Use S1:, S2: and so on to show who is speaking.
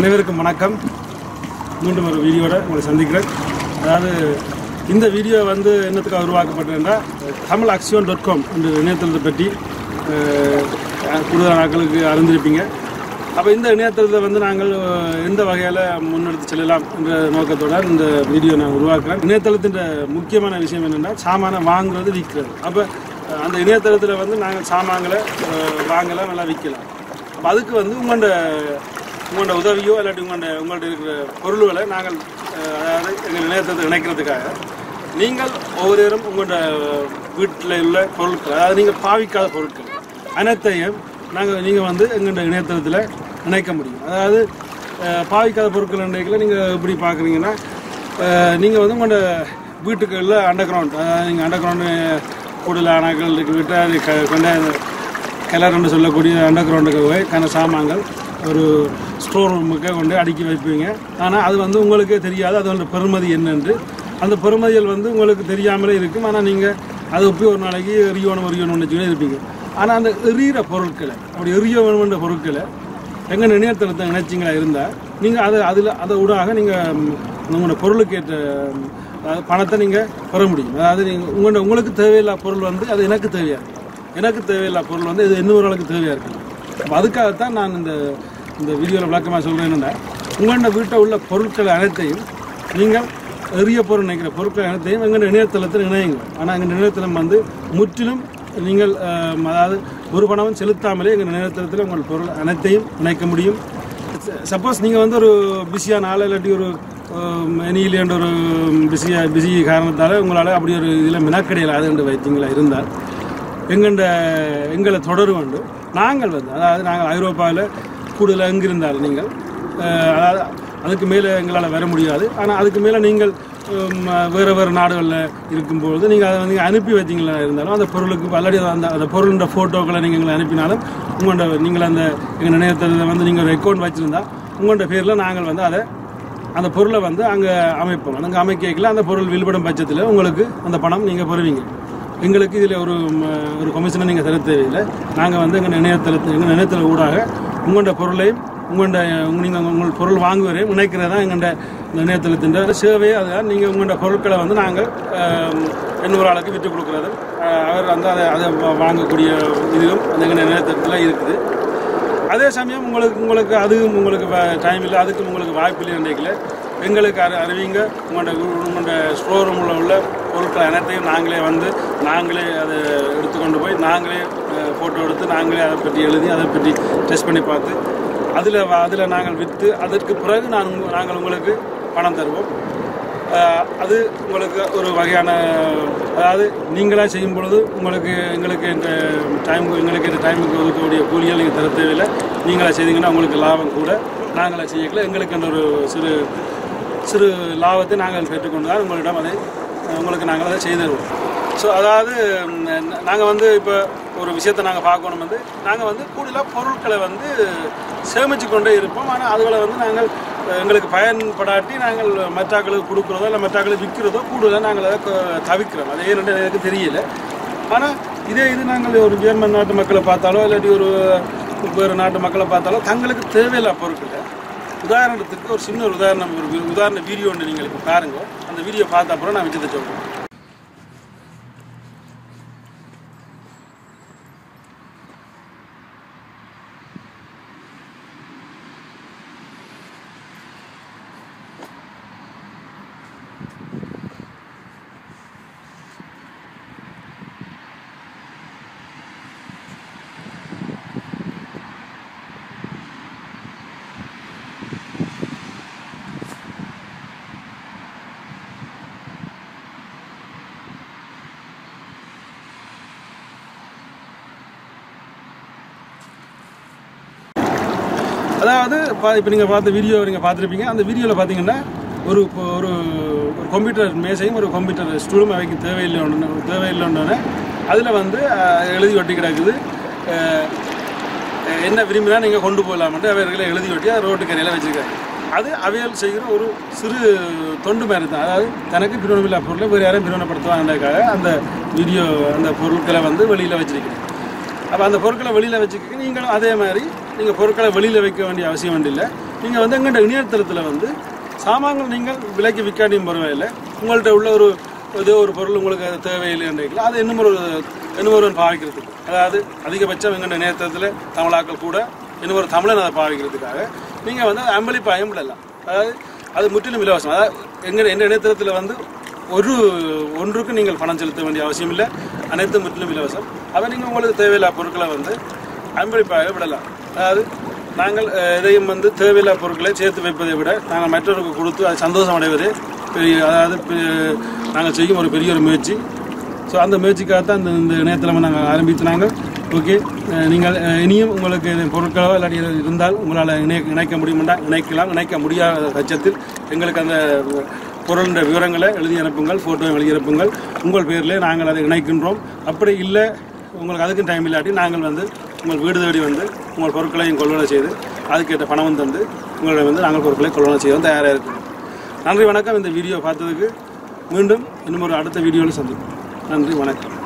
S1: அனைவருக்கும் வணக்கம். மீண்டும் ஒரு வீடியோட உங்களை சந்திக்கிறேன். அதாவது இந்த வீடியோ வந்து என்னத்துக்காக உருவாக்கப்பட்டதுன்னா தமிழ் அக்ஷியோன் டாட் காம் என்ற இணையதளத்தை பற்றி கூடுதல் நாட்களுக்கு அறிந்திருப்பீங்க. அப்போ இந்த இணையதளத்தை வந்து நாங்கள் எந்த வகையில் முன்னெடுத்து செல்லலாம் என்ற நோக்கத்தோட இந்த வீடியோ நான் உருவாக்குறேன். இணையதளத்தின் முக்கியமான விஷயம் என்னென்னா சாமானை வாங்குறது விற்கிறது. அப்போ அந்த இணையதளத்தில் வந்து நாங்கள் சாமான்களை வாங்கலாம் நல்லா விற்கலாம். அப்போ அதுக்கு வந்து உங்களோட உங்களோட உதவியோ இல்லாட்டி உங்களோட உங்கள்ட்ட இருக்கிற பொருள்களை நாங்கள் அதாவது எங்கள் இணையத்தை இணைக்கிறதுக்காக நீங்கள் ஒவ்வொருவரும் உங்களோட வீட்டில் உள்ள பொருட்கள் அதாவது நீங்கள் பாவிக்காத பொருட்கள் அனைத்தையும் நாங்கள் நீங்கள் வந்து எங்களோட இணையதளத்தில் இணைக்க முடியும். அதாவது பாவிக்காத பொருட்கள் இன்றைக்கில் நீங்கள் எப்படி பார்க்குறீங்கன்னா நீங்கள் வந்து உங்களோட வீட்டுக்கு உள்ள அண்டர் கிரவுண்ட் அதாவது நீங்கள் அண்டர் கிரவுண்டு கூடுதல் அணைகள் இருக்கு விட்டு அது க கொண்ட கிளறுன்னு சொல்லக்கூடிய அண்டர் கிரவுண்டுக்கு போய் கன சாமான்கள் ஒரு ஸ்டோர் ரூமுக்கு கொண்டு அடுக்கி வைப்பீங்க. ஆனால் அது வந்து உங்களுக்கே தெரியாது. அதோட பெருமதி என்னென்று. அந்த பெருமதிகள் வந்து உங்களுக்கு தெரியாமலே இருக்கும். ஆனால் நீங்கள் அதை ஒப்பி ஒரு நாளைக்கு எரியணும் எரியணும்னு வச்சுக்கிட்டே இருப்பீங்க. ஆனால் அந்த எரியிற பொருட்களை அப்படி எரிய வேணுமென்ற பொருட்களை எங்கள் இணையதளத்தை நினைச்சிங்களா இருந்தால் நீங்கள் அதை அதில் அதை ஊடாக நீங்கள் உங்களோட பொருளுக்கு ஏற்ற பணத்தை நீங்கள் பெற முடியும். அதாவது நீங்கள் உங்களோட உங்களுக்கு தேவையில்லாத பொருள் வந்து அது எனக்கு தேவையாக எனக்கு தேவையில்லாத பொருள் வந்து இது இன்னொரு அளவுக்கு தேவையாக இருக்குது அப்போ அதுக்காகத்தான் நான் இந்த இந்த வீடியோவில் விளக்கமாக சொல்கிறேன் என்னென்னா உங்களோட வீட்டில் உள்ள பொருட்கள் அனைத்தையும் நீங்கள் எரிய பொருள் நினைக்கிற பொருட்கள் அனைத்தையும் எங்கள் இணையதளத்தில் இணையுங்கள். ஆனால் எங்கள் இணையதளம் வந்து முற்றிலும் நீங்கள் அதாவது ஒரு பணமும் செலுத்தாமலே எங்கள் இணையதளத்தில் உங்கள் பொருள் அனைத்தையும் இணைக்க முடியும். சப்போஸ் நீங்கள் வந்து ஒரு பிஸியான ஆள் இல்லாட்டி ஒரு மெனியிலேன்ற ஒரு பிஸியாக பிஸி காரணத்தால் உங்களால் அப்படி ஒரு இதில் மினாக்கடையில் அது என்று வைத்தீங்களா இருந்தால் எங்கண்ட எங்களை தொடர வேண்டும் நாங்கள் வந்து அதாவது நாங்கள் ஐரோப்பாவில் கூடுதலாக எங்கிருந்தால் நீங்கள்? அதாவது அதுக்கு மேலே எங்களால் வர முடியாது. ஆனால் அதுக்கு மேலே நீங்கள் வேறு வேறு நாடுகளில் இருக்கும்பொழுது நீங்கள் அதை வந்து அனுப்பி வச்சிங்களா இருந்தாலும் அந்த பொருளுக்கு ஆல்ரெடி அந்த அந்த பொருளுன்ற ஃபோட்டோக்களை நீங்கள் எங்களை அனுப்பினாலும் உங்களோட நீங்கள் அந்த எங்கள் நினையத்தில் வந்து நீங்கள் ஒரு அக்கௌண்ட் வச்சுருந்தா உங்களோட பேரில் நாங்கள் வந்து அதை அந்த பொருளை வந்து அங்கே அமைப்போம். அங்கே அமைக்கல அந்த பொருள் வில்படும் பட்சத்தில் உங்களுக்கு அந்த பணம் நீங்கள் பெறுவீங்க. எங்களுக்கு இதில் ஒரு ஒரு கமிஷனை நீங்கள் செலுத்த தேவையில்லை நாங்கள் வந்து எங்கள் இணையதளத்து எங்கள் இணையதள ஊடாக உங்களோட பொருளை உங்களோட நீங்கள் உங்கள் பொருள் வாங்குவதையும் இணைக்கிறது தான் எங்கள்ட இணையதளத்தின் சேவை அதுதான் நீங்கள் உங்களோட பொருட்களை வந்து நாங்கள் இன்னொரு ஆளுக்கு விற்று கொடுக்குறது. அவர் வந்து அதை அதை வாங்கக்கூடிய இதுவும் அந்த எங்கள் இணையதளத்தில் இருக்குது. அதே சமயம் உங்களுக்கு உங்களுக்கு அதுவும் உங்களுக்கு டைம் இல்லை அதுக்கும் உங்களுக்கு வாய்ப்பு இல்லை நினைக்கல எங்களுக்கு அறிவிங்க உங்களோட உங்களோட ஸ்டோர் ரூமில் உள்ள பொருட்கள் அனைத்தையும் நாங்களே வந்து நாங்களே அதை எடுத்துக்கொண்டு போய் நாங்களே ஃபோட்டோ எடுத்து நாங்களே அதை பற்றி எழுதி அதை பற்றி டெஸ்ட் பண்ணி பார்த்து அதில் அதில் நாங்கள் விற்று அதற்கு பிறகு நான் நாங்கள் உங்களுக்கு பணம் தருவோம். அது உங்களுக்கு ஒரு வகையான அதாவது நீங்களாக செய்யும் பொழுது உங்களுக்கு எங்களுக்கு இந்த டைம் எங்களுக்கு இந்த டைமுக்கு ஒதுக்கக்கூடிய கூலிகள் நீங்கள் தர தேவையில்லை. நீங்களாக செய்தீங்கன்னா உங்களுக்கு லாபம் கூட. நாங்களாக செய்யக்கல. எங்களுக்கு அந்த ஒரு சிறு சிறு லாபத்தை நாங்கள் பெற்றுக்கொண்டு தான் உங்களிடம் அதை உங்களுக்கு நாங்கள் அதை செய்து தருவோம் ஸோ அதாவது நாங்கள் வந்து இப்போ ஒரு விஷயத்தை நாங்கள் பார்க்கணும் வந்து நாங்கள் வந்து கூடுதலாக பொருட்களை வந்து சேமித்து கொண்டே இருப்போம். ஆனால் அதுகளை வந்து நாங்கள் எங்களுக்கு பயன்படாட்டி நாங்கள் மற்றாக்களுக்கு கொடுக்குறதோ இல்லை மற்றாக்களுக்கு விற்கிறதோ கூடுதலாக நாங்கள் அதை தவிக்கிறோம். தவிர்க்கிறோம் அது ஏன்னு எனக்கு தெரியல. ஆனால் இதே இது நாங்கள் ஒரு ஜெர்மன் நாட்டு மக்களை பார்த்தாலோ இல்லாட்டி ஒரு வேறு நாட்டு மக்களை பார்த்தாலோ தங்களுக்கு தேவையில்லா பொருட்களை உதாரணத்துக்கு ஒரு சின்ன ஒரு உதாரணம் ஒரு உதாரண வீடியோ ஒன்று நீங்கள் இப்போ பாருங்கள் அந்த வீடியோ பார்த்த அப்புறம் நான் விஜயத்தை சொல்கிறேன் அதாவது இப்போ நீங்கள் பார்த்த வீடியோ நீங்கள் பார்த்துருப்பீங்க. அந்த வீடியோவில் பார்த்தீங்கன்னா ஒரு இப்போ ஒரு ஒரு கம்ப்யூட்டர் மேசையும் ஒரு கம்ப்யூட்டர் ஸ்டூலும் அவைக்கு தேவையில்லை ஒன்று தேவையில்லைன்னொன்னே அதில் வந்து எழுதி ஒட்டி கிடக்குது. என்ன விரும்பினா நீங்கள் கொண்டு போகலாம்ட்டு அவர்களை எழுதி ஒட்டி அதை ரோட்டு கரையில் வச்சுருக்காரு. அது அவையல் செய்கிற ஒரு சிறு தொண்டு மாதிரி தான் அதாவது தனக்கு பிரிவினமில்லா பொருளை வேறு யாரையும் பிரிவினப்படுத்துவாங்கன்றதுக்காக அந்த வீடியோ அந்த பொருட்களை வந்து வெளியில் வச்சுருக்கேன் அப்போ அந்த பொருட்களை வெளியில் வச்சுக்க நீங்களும் அதே மாதிரி நீங்கள் பொருட்களை வெளியில் வைக்க வேண்டிய அவசியம் இல்லை. நீங்கள் வந்து எங்கள்கிட்ட இணையதளத்தில் வந்து சாமான்கள் நீங்கள் விலைக்கு விற்காட்டியும் பரவாயில்லை. உங்கள்கிட்ட உள்ள ஒரு ஏதோ ஒரு பொருள் உங்களுக்கு அது தேவையில்லை என்றால் அது இன்னும் ஒரு இன்னும் ஒருவன் பாவிக்கிறதுக்கு. அதாவது அதிகபட்சம் எங்கள்கிட்ட இணையதளத்தில் தமிழாக்கள் கூட இன்னும் ஒரு தமிழன் அதை பாவிக்கிறதுக்காக நீங்கள் வந்து அம்பளிப்பாயம் விடலாம். அதாவது அது முற்றிலும் இலவசம். அதாவது எங்கள் எங்கள் இணையதளத்தில் வந்து ஒரு ஒன்றுக்கு நீங்கள் பணம் செலுத்த வேண்டிய அவசியம் இல்லை. அனைத்தும் முற்றிலும் இலவசம். அதை நீங்கள் உங்களுக்கு தேவையில்லா பொருட்களை வந்து அன்பளிப்பாக விடலாம். அதாவது நாங்கள் எதையும் வந்து தேவையில்லா பொருட்களை சேர்த்து வைப்பதை விட நாங்கள் மற்றவருக்கு கொடுத்து அது சந்தோஷம் அடைவது பெரிய அதாவது பெ- நாங்கள் செய்யும் ஒரு பெரிய ஒரு முயற்சி. ஸோ அந்த முயற்சிக்காகத்தான் இந்த இந்த இணையதளம் நாங்கள் ஆரம்பிச்சினாங்க. ஓகே நீங்கள் இனியும் உங்களுக்கு பொருட்களோ இல்லாட்டி இருந்தால் உங்களால் இணை இணைக்க முடியுமெண்டா? இணைக்கலாம். இணைக்க முடியாத பட்சத்தில் எங்களுக்கு அந்த பொருளின் விவரங்களை எழுதி அனுப்புங்கள் ஃபோட்டோ எழுதி அனுப்புங்கள். உங்கள் பேரில் நாங்கள் அதை இணைக்கின்றோம். அப்படி இல்லை உங்களுக்கு அதுக்கும் டைம் இல்லாட்டி நாங்கள் வந்து உங்கள் வீடு தேடி வந்து உங்கள் பொருட்களையும் கொள்வனை செய்து அதுக்கேற்ற பணமும் தந்து உங்களை வந்து நாங்கள் பொருட்களை கொள்வனை செய்ய தயாராக இருக்கிறோம். நன்றி வணக்கம். இந்த வீடியோ பார்த்ததுக்கு மீண்டும் இன்னும் ஒரு அடுத்த வீடியோவில் சந்திப்போம். நன்றி வணக்கம்.